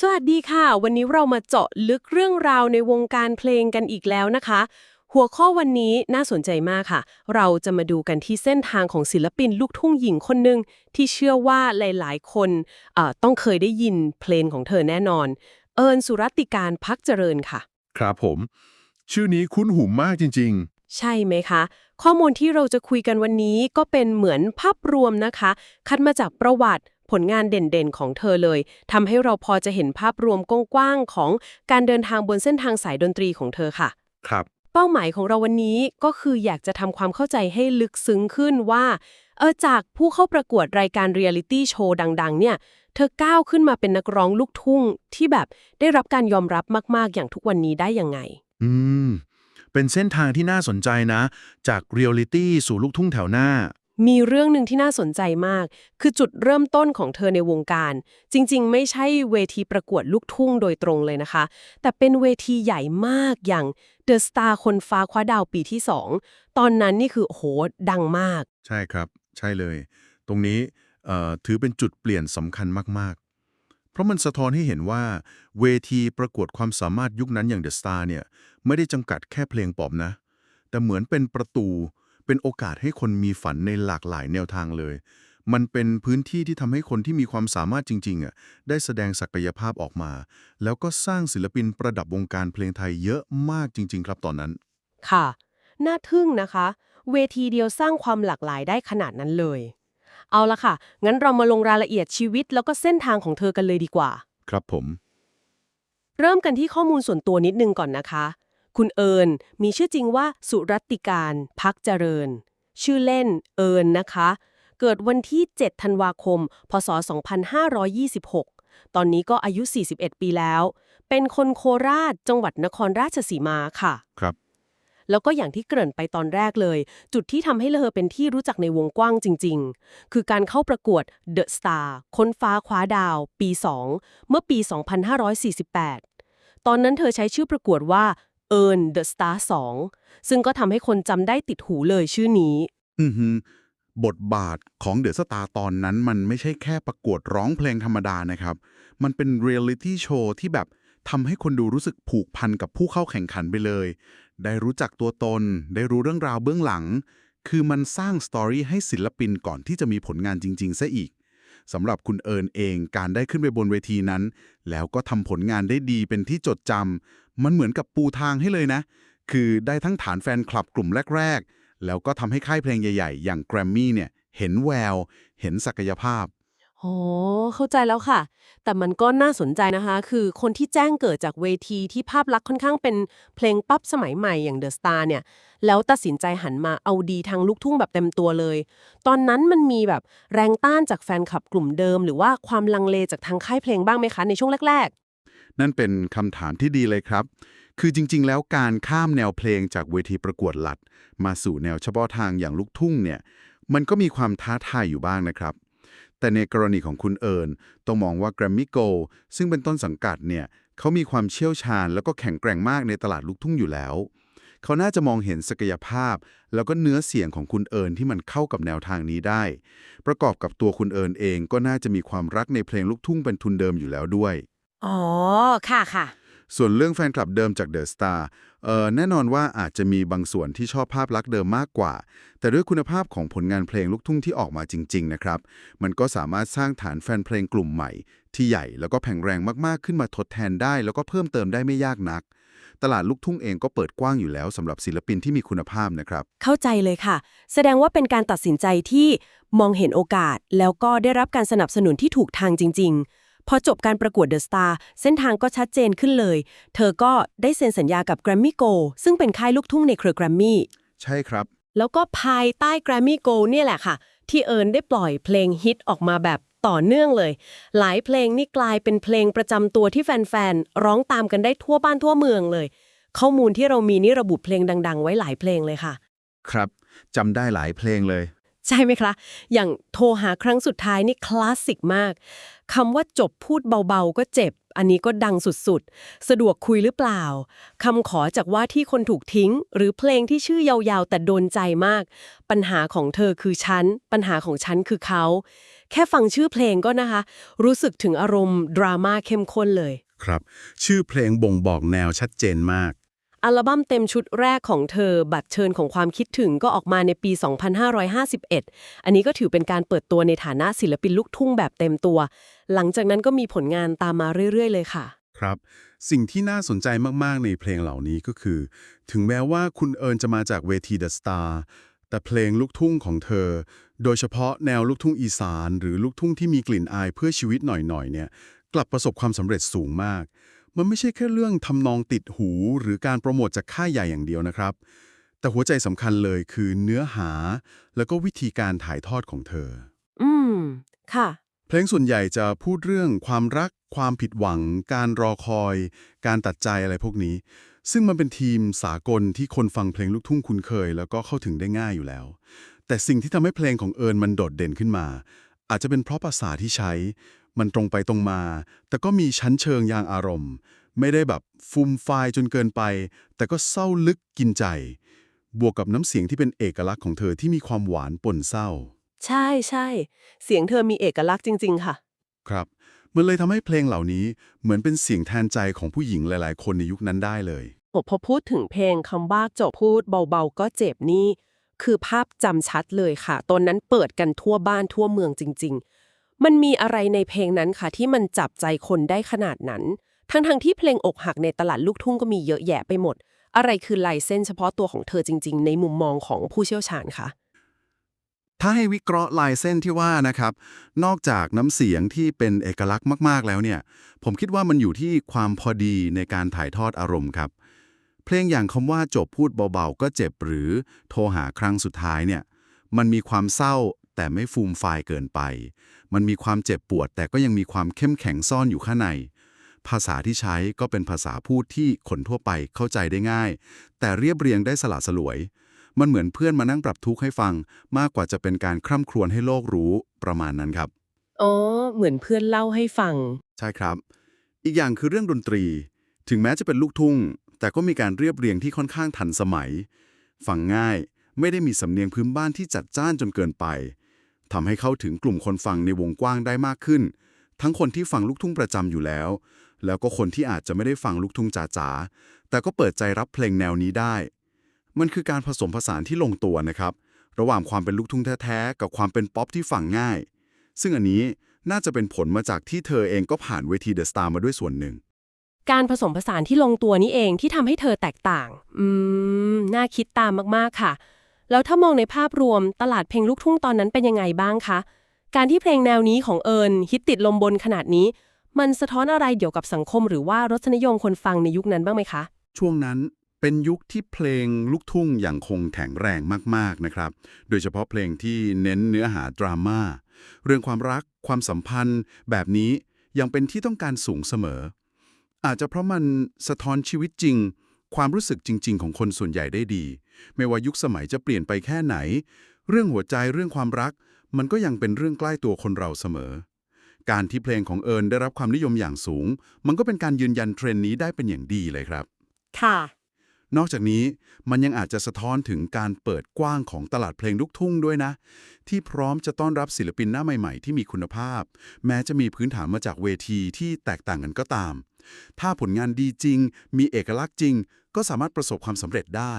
สวัสดีค่ะ วันนี้เรามาเจาะลึกเรื่องราวในวงการเพลงกันอีกแล้วนะคะ หัวข้อวันนี้น่าสนใจมากค่ะ เราจะมาดูกันที่เส้นทางของศิลปินลูกทุ่งหญิงคนหนึ่งที่เชื่อว่าหลายๆ คนเอ่อต้องเคยได้ยินเพลงของเธอแน่นอน เอิญสุรัตติการพักเจริญค่ะ ครับผม ชื่อนี้คุ้นหูมากจริงใช่ไหมคะ ข้อมูลที่เราจะคุยกันวันนี้ก็เป็นเหมือนภาพรวมนะคะ คัดมาจากประวัติ ผลงานเด่นๆของเธอเลยทำให้เราพอจะเห็นภาพรวมกว้างๆของการเดินทางบนเส้นทางสายดนตรีของเธอค่ะๆครับ เป้าหมายของเราวันนี้ก็คืออยากจะทำความเข้าใจให้ลึกซึ้งขึ้นว่าเออจากผู้เข้าประกวดรายการเรียลิตี้โชว์ดัง ๆ เนี่ย เธอก้าวขึ้นมาเป็นนักร้องลูกทุ่งที่แบบได้รับการยอมรับมากๆอย่างทุกวันนี้ได้ยังไง อืม เป็นเส้นทางที่น่าสนใจนะ จากเรียลลิตี้สู่ลูกทุ่งแถวหน้า มีเรื่องหนึ่งที่น่าสนใจมาก คือจุดเริ่มต้นของเธอในวงการ จริงๆ ไม่ใช่เวทีประกวดลูกทุ่งโดยตรงเลยนะคะ แต่เป็นเวทีใหญ่มากอย่าง The Star คนฟ้าคว้าดาวปีที่ 2 ตอนนั้นนี่คือโหดังมาก ใช่ครับ ใช่เลย ตรงนี้ถือเป็นจุดเปลี่ยนสำคัญมากๆ เพราะมันสะท้อนให้เห็นว่า เวทีประกวดความสามารถยุคนั้นอย่างเดอะสตาร์เนี่ยไม่ได้จำกัดแค่เพลงปอบนะ แต่เหมือนเป็นประตู เป็นโอกาสให้คนมีฝันในหลากหลายแนวทางเลย มันเป็นพื้นที่ที่ทำให้คนที่มีความสามารถจริงๆอะได้แสดงศักยภาพออกมา แล้วก็สร้างศิลปินประดับวงการเพลงไทยเยอะมากจริง ๆ ครับตอนนั้น ค่ะ น่าทึ่งนะคะ เวทีเดียวสร้างความหลากหลายได้ขนาดนั้นเลย เอาละค่ะ งั้นเรามาลงรายละเอียดชีวิตแล้วก็เส้นทางของเธอกันเลยดีกว่า ครับผม เริ่มกันที่ข้อมูลส่วนตัวนิดนึงก่อนนะคะ คุณเอิญมีชื่อจริงว่าสุรัตติการพักเจริญ ชื่อเล่นเอิญนะคะ เกิดวันที่ 7 ธันวาคม พศ 2526 ตอนนี้ก็อายุ 41 ปีแล้ว เป็นคนโคราชจังหวัดนครราชสีมาค่ะ ครับ แล้วก็อย่างที่เกริ่นไปตอนแรกเลย จุดที่ทำให้เลอเป็นที่รู้จักในวงกว้างจริง ๆ คือการเข้าประกวด The Star ค้นฟ้าคว้าดาว ปี 2 เมื่อปี 2548ตอนนั้นเธอใช้ชื่อประกวดว่า Earn The Star 2ซึ่งก็ทำให้คนจำได้ติดหูเลยชื่อนี้ อือหือบทบาทของเดอะสตาร์ตอนนั้นมันไม่ใช่แค่ประกวดร้องเพลงธรรมดานะครับ มันเป็นเรียลลิตี้โชว์ที่แบบทำให้คนดูรู้สึกผูกพันกับผู้เข้าแข่งขันไปเลย ได้รู้จักตัวตน ได้รู้เรื่องราวเบื้องหลัง คือมันสร้างสตอรี่ให้ศิลปินก่อนที่จะมีผลงานจริงๆซะอีก สำหรับคุณเอิญเองการได้ขึ้นไปบนเวทีนั้น แล้วก็ทำผลงานได้ดีเป็นที่จดจำมันเหมือนกับปูทางให้เลยนะ คือได้ทั้งฐานแฟนคลับกลุ่มแรก ๆ แล้วก็ทำให้ค่ายเพลงใหญ่ ๆ อย่างแกรมมี่เนี่ยเห็นแวว เห็นศักยภาพ โอ้เข้าใจแล้วค่ะ แต่มันก็น่าสนใจนะคะ คือคนที่แจ้งเกิดจากเวทีที่ภาพลักษณ์ค่อนข้างเป็นเพลงป๊อปสมัยใหม่อย่าง The Star เนี่ย แล้วตัดสินใจหันมาเอาดีทางลูกทุ่งแบบเต็มตัวเลย ตอนนั้นมันมีแบบแรงต้านจากแฟนคลับกลุ่มเดิม หรือว่าความลังเลจากทางค่ายเพลงบ้างไหมคะ ในช่วงแรกนั่นเป็นคำถามที่ดีเลยครับ คือจริง ๆ แล้วการข้ามแนวเพลงจากเวทีประกวดหลัด มาสู่แนวเฉพาะทางอย่างลูกทุ่งเนี่ย มันก็มีความท้าทายอยู่บ้างนะครับ แต่ในกรณีของคุณเอิญต้องมองว่า Grammy Go ซึ่งเป็นต้นสังกัดเนี่ยเขามีความเชี่ยวชาญแล้วก็แข็งแกร่งมากในตลาดลูกทุ่งอยู่แล้ว เขาน่าจะมองเห็นศักยภาพ แล้วก็เนื้อเสียงของคุณเอิญที่มันเข้ากับแนวทางนี้ได้ ประกอบกับตัวคุณเอิญเองก็น่าจะมีความรักในเพลงลูกทุ่งเป็นทุนเดิมอยู่แล้วด้วย อ๋อ ค่ะค่ะ ส่วนเรื่องแฟนคลับเดิมจากเดอะสตาร์เอ่อแน่นอนว่าอาจจะมีบางส่วนที่ชอบภาพลักษณ์เดิมมากกว่า แต่ด้วยคุณภาพของผลงานเพลงลูกทุ่งที่ออกมาจริง ๆ นะครับ มันก็สามารถสร้างฐานแฟนเพลงกลุ่มใหม่ ที่ใหญ่แล้วก็แข็งแรงมากๆขึ้นมาทดแทนได้ แล้วก็เพิ่มเติมได้ไม่ยากนัก ตลาดลูกทุ่งเองก็เปิดกว้างอยู่แล้วสำหรับศิลปินที่มีคุณภาพนะครับ เข้าใจเลยค่ะ แสดงว่าเป็นการตัดสินใจที่มองเห็นโอกาส แล้วก็ได้รับการสนับสนุนที่ถูกทางจริง ๆ พอจบการประกวด The Star เส้นทางก็ชัดเจนขึ้นเลย เธอก็ได้เซ็นสัญญากับ Grammy Go ซึ่งเป็นค่ายลูกทุ่งในเครือ Grammy ใช่ครับ แล้วก็ภายใต้ Grammy Go เนี่ยแหละค่ะ ที่เอิญได้ปล่อยเพลงฮิตออกมาแบบต่อเนื่องเลย หลายเพลงนี่กลายเป็นเพลงประจำตัวที่แฟนๆ ร้องตามกันได้ทั่วบ้านทั่วเมืองเลย ข้อมูลที่เรามีนี่ระบุเพลงดัง ๆ ไว้หลายเพลงเลยค่ะ ครับจำได้หลายเพลงเลย ใช่ไหมคะ อย่างโทรหาครั้งสุดท้ายนี่คลาสสิกมาก คำว่าจบพูดเบาๆ ก็เจ็บ อันนี้ก็ดังสุดๆ สะดวกคุยหรือเปล่าคำขอจากว่าที่คนถูกทิ้ง หรือเพลงที่ชื่อยาวๆ แต่โดนใจมาก ปัญหาของเธอคือฉัน ปัญหาของฉันคือเขา แค่ฟังชื่อเพลงก็นะคะ รู้สึกถึงอารมณ์ดราม่าเข้มข้นเลย ครับ ชื่อเพลงบ่งบอกแนวชัดเจนมาก อัลบั้มเต็มชุดแรกของเธอ บัตรเชิญของความคิดถึงก็ออกมาในปี 2551 อันนี้ก็ถือเป็นการเปิดตัวในฐานะศิลปินลูกทุ่งแบบเต็มตัว หลังจากนั้นก็มีผลงานตามมาเรื่อย ๆ เลยค่ะ ครับ สิ่งที่น่าสนใจมาก ๆ ในเพลงเหล่านี้ก็คือ ถึงแม้ว่าคุณเอิญจะมาจากเวที The Star แต่เพลงลูกทุ่งของเธอ โดยเฉพาะแนวลูกทุ่งอีสาน หรือลูกทุ่งที่มีกลิ่นอายเพื่อชีวิตหน่อย ๆ เนี่ย กลับประสบความสำเร็จสูงมาก มันไม่ใช่แค่เรื่องทำนองติดหูหรือการโปรโมทจากค่ายใหญ่อย่างเดียวนะครับ แต่หัวใจสำคัญเลยคือเนื้อหา แล้วก็วิธีการถ่ายทอดของเธอ อืม ค่ะ เพลงส่วนใหญ่จะพูดเรื่องความรัก ความผิดหวัง การรอคอย การตัดใจอะไรพวกนี้ ซึ่งมันเป็นทีมสากลที่คนฟังเพลงลูกทุ่งคุ้นเคย แล้วก็เข้าถึงได้ง่ายอยู่แล้ว แต่สิ่งที่ทำให้เพลงของเอิญมันโดดเด่นขึ้นมา อาจจะเป็นเพราะภาษาที่ใช้ มันตรงไปตรงมา แต่ก็มีชั้นเชิงยางอารมณ์ ไม่ได้แบบฟุมฟายจนเกินไป แต่ก็เศร้าลึกกินใจ บวกกับน้ำเสียงที่เป็นเอกลักษณ์ของเธอที่มีความหวานปนเศร้า ใช่ใช่เสียงเธอมีเอกลักษณ์จริง ๆ ค่ะ ครับมันเลยทำให้เพลงเหล่านี้เหมือนเป็นเสียงแทนใจของผู้หญิงหลาย ๆ คนในยุคนั้นได้เลยพอพูดถึงเพลงคำว่าจบพูดเบาๆ ก็เจ็บนี่คือภาพจำชัดเลยค่ะ ตอนนั้นเปิดกันทั่วบ้านทั่วเมืองจริงๆ มันมีอะไรในเพลงนั้นค่ะที่มันจับใจคนได้ขนาดนั้น ทั้งๆที่เพลงอกหักในตลาดลูกทุ่งก็มีเยอะแยะไปหมด อะไรคือลายเส้นเฉพาะตัวของเธอจริง ๆ ในมุมมองของผู้เชี่ยวชาญคะถ้าให้วิเคราะห์ลายเส้นที่ว่านะครับ นอกจากน้ำเสียงที่เป็นเอกลักษณ์มาก ๆ แล้วเนี่ย ผมคิดว่ามันอยู่ที่ความพอดีในการถ่ายทอดอารมณ์ครับ เพลงอย่างคำว่าจบพูดเบา ๆ ก็เจ็บหรือโทรหาครั้งสุดท้ายเนี่ย มันมีความเศร้า แต่ไม่ฟูมฟายเกินไป มันมีความเจ็บปวด แต่ก็ยังมีความเข้มแข็งซ่อนอยู่ข้างใน ภาษาที่ใช้ก็เป็นภาษาพูดที่คนทั่วไปเข้าใจได้ง่าย แต่เรียบเรียงได้สละสลวย มันเหมือนเพื่อนมานั่งปรับทุกข์ให้ฟัง มากกว่าจะเป็นการคร่ำครวญให้โลกรู้ประมาณนั้นครับ อ๋อ เหมือนเพื่อนเล่าให้ฟัง ใช่ครับ อีกอย่างคือเรื่องดนตรี ถึงแม้จะเป็นลูกทุ่ง แต่ก็มีการเรียบเรียงที่ค่อนข้างทันสมัย ฟังง่าย ไม่ได้มีสำเนียงพื้นบ้านที่จัดจ้านจนเกินไป ทำให้เข้าถึงกลุ่มคนฟังในวงกว้างได้มากขึ้น ทั้งคนที่ฟังลูกทุ่งประจำอยู่แล้ว แล้วก็คนที่อาจจะไม่ได้ฟังลูกทุ่งจ๋าๆ แต่ก็เปิดใจรับเพลงแนวนี้ได้ มันคือการผสมผสานที่ลงตัวนะครับ ระหว่างความเป็นลูกทุ่งแท้ๆ กับความเป็นป๊อปที่ฟังง่าย ซึ่งอันนี้น่าจะเป็นผลมาจากที่เธอเองก็ผ่านเวทีเดอะสตาร์มาด้วยส่วนหนึ่ง การผสมผสานที่ลงตัวนี้เองที่ทำให้เธอแตกต่าง อืม น่าคิดตามมากๆค่ะ แล้วถ้ามองในภาพรวมตลาดเพลงลูกทุ่งตอนนั้นเป็นยังไงบ้างคะ การที่เพลงแนวนี้ของเอิญฮิตติดลมบนขนาดนี้ มันสะท้อนอะไรเกี่ยวกับสังคมหรือว่ารสนิยมคนฟังในยุคนั้นบ้างไหมคะ ช่วงนั้นเป็นยุคที่เพลงลูกทุ่งอย่างคงแข็งแรงมากๆนะครับ โดยเฉพาะเพลงที่เน้นเนื้อหาดราม่าเรื่องความรักความสัมพันธ์ แบบนี้ยังเป็นที่ต้องการสูงเสมอ อาจจะเพราะมันสะท้อนชีวิตจริง ความรู้สึกจริง ๆ ของคนส่วนใหญ่ได้ดี ไม่ว่ายุคสมัยจะเปลี่ยนไปแค่ไหน เรื่องหัวใจเรื่องความรัก มันก็ยังเป็นเรื่องใกล้ตัวคนเราเสมอ การที่เพลงของเอิญได้รับความนิยมอย่างสูง มันก็เป็นการยืนยันเทรนด์นี้ได้เป็นอย่างดีเลยครับ ค่ะ นอกจากนี้มันยังอาจจะสะท้อนถึงการเปิดกว้างของตลาดเพลงลูกทุ่งด้วยนะ ที่พร้อมจะต้อนรับศิลปินหน้าใหม่ ๆ ที่มีคุณภาพ แม้จะมีพื้นฐานมาจากเวทีที่แตกต่างกันก็ตามถ้าผลงานดีจริง มีเอกลักษณ์จริง ก็สามารถประสบความสำเร็จได้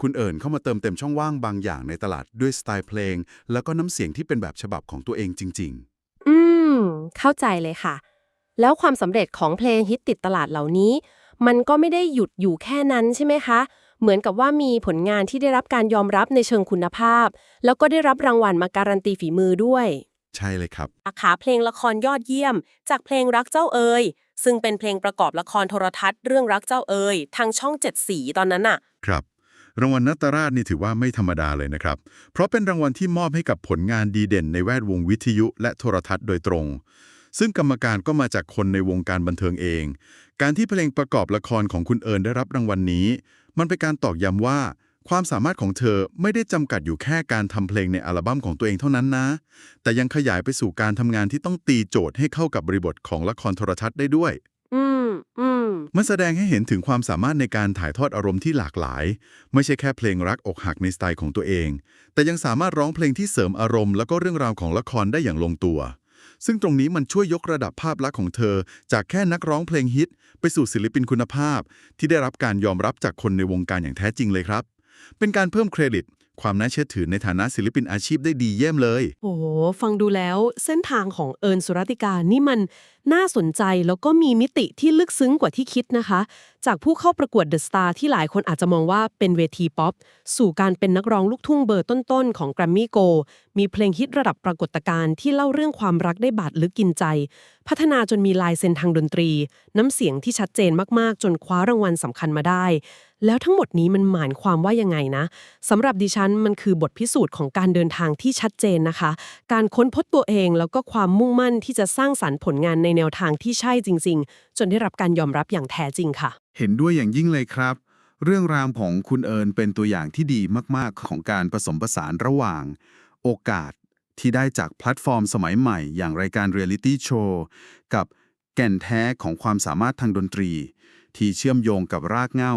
คุณเอิญเข้ามาเติมเต็มช่องว่างบางอย่างในตลาดด้วยสไตล์เพลง แล้วก็น้ำเสียงที่เป็นแบบฉบับของตัวเองจริง ๆ อืม เข้าใจเลยค่ะ แล้วความสำเร็จของเพลงฮิตติดตลาดเหล่านี้ มันก็ไม่ได้หยุดอยู่แค่นั้นใช่ไหมคะ เหมือนกับว่ามีผลงานที่ได้รับการยอมรับในเชิงคุณภาพ แล้วก็ได้รับรางวัลมาการันตีฝีมือด้วย ใช่เลยครับสาขาเพลงละครยอดเยี่ยม จากเพลงรักเจ้าเอ๋ย ซึ่งเป็นเพลงประกอบละครโทรทัศน์เรื่องรักเจ้าเอ๋ยทางช่องเจ็ดสีตอนนั้นน่ะ ครับ รางวัลนัตราชนี่ถือว่าไม่ธรรมดาเลยนะครับ เพราะเป็นรางวัลที่มอบให้กับผลงานดีเด่นในแวดวงวิทยุและโทรทัศน์โดยตรง ซึ่งกรรมการก็มาจากคนในวงการบันเทิงเอง การที่เพลงประกอบละครของคุณเอิญได้รับรางวัลนี้ มันเป็นการตอกย้ำว่า ความสามารถของเธอไม่ได้จำกัดอยู่แค่การทำเพลงในอัลบั้มของตัวเองเท่านั้นนะ แต่ยังขยายไปสู่การทำงานที่ต้องตีโจทย์ให้เข้ากับบริบทของละครโทรทัศน์ได้ด้วย อืมอืมมันแสดงให้เห็นถึงความสามารถในการถ่ายทอดอารมณ์ที่หลากหลาย ไม่ใช่แค่เพลงรักอกหักในสไตล์ของตัวเอง แต่ยังสามารถร้องเพลงที่เสริมอารมณ์แล้วก็เรื่องราวของละครได้อย่างลงตัว ซึ่งตรงนี้มันช่วยยกระดับภาพลักษณ์ของเธอ จากแค่นักร้องเพลงฮิต ไปสู่ศิลปินคุณภาพ ที่ได้รับการยอมรับจากคนในวงการอย่างแท้จริงเลยครับ เป็นการเพิ่มเครดิต ความน่าเชื่อถือในฐานะศิลปินอาชีพได้ดีเยี่ยมเลย โอ้โห ฟังดูแล้วเส้นทางของเอิญสุรติการนี่มันน่าสนใจแล้วก็มีมิติที่ลึกซึ้งกว่าที่คิดนะคะ จากผู้เข้าประกวดเดอะสตาร์ที่หลายคนอาจจะมองว่าเป็นเวทีป๊อป สู่การเป็นนักร้องลูกทุ่งเบอร์ต้นๆ ของ Grammy Go มีเพลงฮิตระดับปรากฏการณ์ที่เล่าเรื่องความรักได้บาดลึกกินใจ พัฒนาจนมีลายเซ็นทางดนตรี น้ำเสียงที่ชัดเจนมากๆ จนคว้ารางวัลสำคัญมาได้ แล้วทั้งหมดนี้มันหมายความว่ายังไงนะสำหรับดิฉันมันคือบทพิสูจน์ของการเดินทางที่ชัดเจนนะคะ การค้นพบตัวเองแล้วก็ความมุ่งมั่นที่จะสร้างสรรค์ผลงานในแนวทางที่ใช่จริง ๆ จนได้รับการยอมรับอย่างแท้จริงค่ะเห็นด้วยอย่างยิ่งเลยครับ เรื่องราวของคุณเอิญเป็นตัวอย่างที่ดีมากๆ ของการผสมผสานระหว่าง โอกาสที่ได้จากแพลตฟอร์มสมัยใหม่ อย่างรายการเรียลิตี้โชว์กับแก่นแท้ของความสามารถทางดนตรี ที่เชื่อมโยงกับรากเหง้า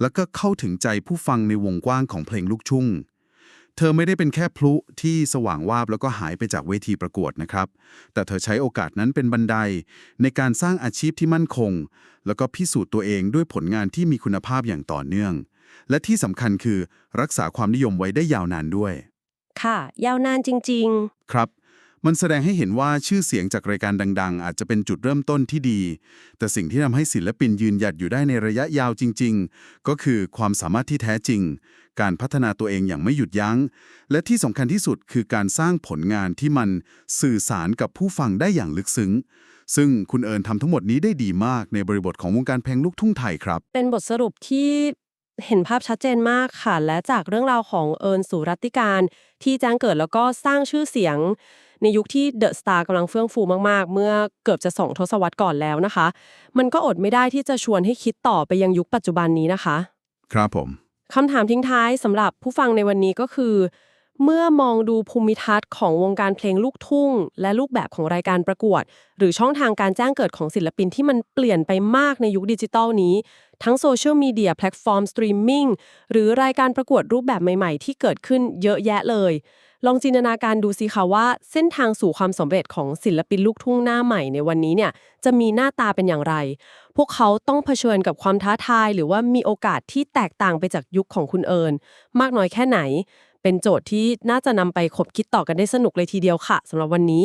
แล้วก็เข้าถึงใจผู้ฟังในวงกว้างของเพลงลูกชุ่ง เธอไม่ได้เป็นแค่พลุที่สว่างวาบแล้วก็หายไปจากเวทีประกวดนะครับ แต่เธอใช้โอกาสนั้นเป็นบันได ในการสร้างอาชีพที่มั่นคง แล้วก็พิสูจน์ตัวเองด้วยผลงานที่มีคุณภาพอย่างต่อเนื่อง และที่สำคัญคือรักษาความนิยมไว้ได้ยาวนานด้วย ค่ะ ยาวนานจริงครับ มันแสดงให้เห็นว่าชื่อเสียงจากรายการดัง ๆ อาจจะเป็นจุดเริ่มต้นที่ดี แต่สิ่งที่ทำให้ศิลปินยืนหยัดอยู่ได้ในระยะยาวจริง ๆ ก็คือความสามารถที่แท้จริง การพัฒนาตัวเองอย่างไม่หยุดยัง้ง และที่สำคัญที่สุดคือการสร้างผลงานที่มันสื่อสารกับผู้ฟังได้อย่างลึกซึ้ง ซึ่งคุณเอิญทำทั้งหมดนี้ได้ดีมากในบริบทของวงการเพลงลูกทุ่งไทยครับ เป็นบทสรุปที่ เห็นภาพชัดเจนมากค่ะ และจากเรื่องราวของเอิญสุรัตติการ ที่แจ้งเกิดแล้วก็สร้างชื่อเสียง ในยุคที่เดอะสตาร์กำลังเฟื่องฟูมากๆ เมื่อเกือบจะสองทศวรรษก่อนแล้วนะคะ มันก็อดไม่ได้ที่จะชวนให้คิดต่อไปยังยุคปัจจุบันนี้นะคะ ครับผมคำถามทิ้งท้ายสำหรับผู้ฟังในวันนี้ก็คือ เมื่อมองดูภูมิทัศน์ของวงการเพลงลูกทุ่ง และรูปแบบของรายการประกวด หรือช่องทางการแจ้งเกิดของศิลปินที่มันเปลี่ยนไปมากในยุคดิจิตอลนี้ ทั้งโซเชียลมีเดียแพลตฟอร์มสตรีมมิ่งหรือรายการประกวดรูปแบบใหม่ๆ ที่เกิดขึ้นเยอะแยะเลย ลองจินตนาการดูสิคะว่า เส้นทางสู่ความสำเร็จของศิลปินลูกทุ่งหน้าใหม่ในวันนี้เนี่ยจะมีหน้าตาเป็นอย่างไร พวกเขาต้องเผชิญกับความท้าทาย หรือว่ามีโอกาสที่แตกต่างไปจากยุคของคุณเอิญมากน้อยแค่ไหน เป็นโจทย์ที่น่าจะนำไปคบคิดต่อกันได้สนุกเลยทีเดียวค่ะสำหรับวันนี้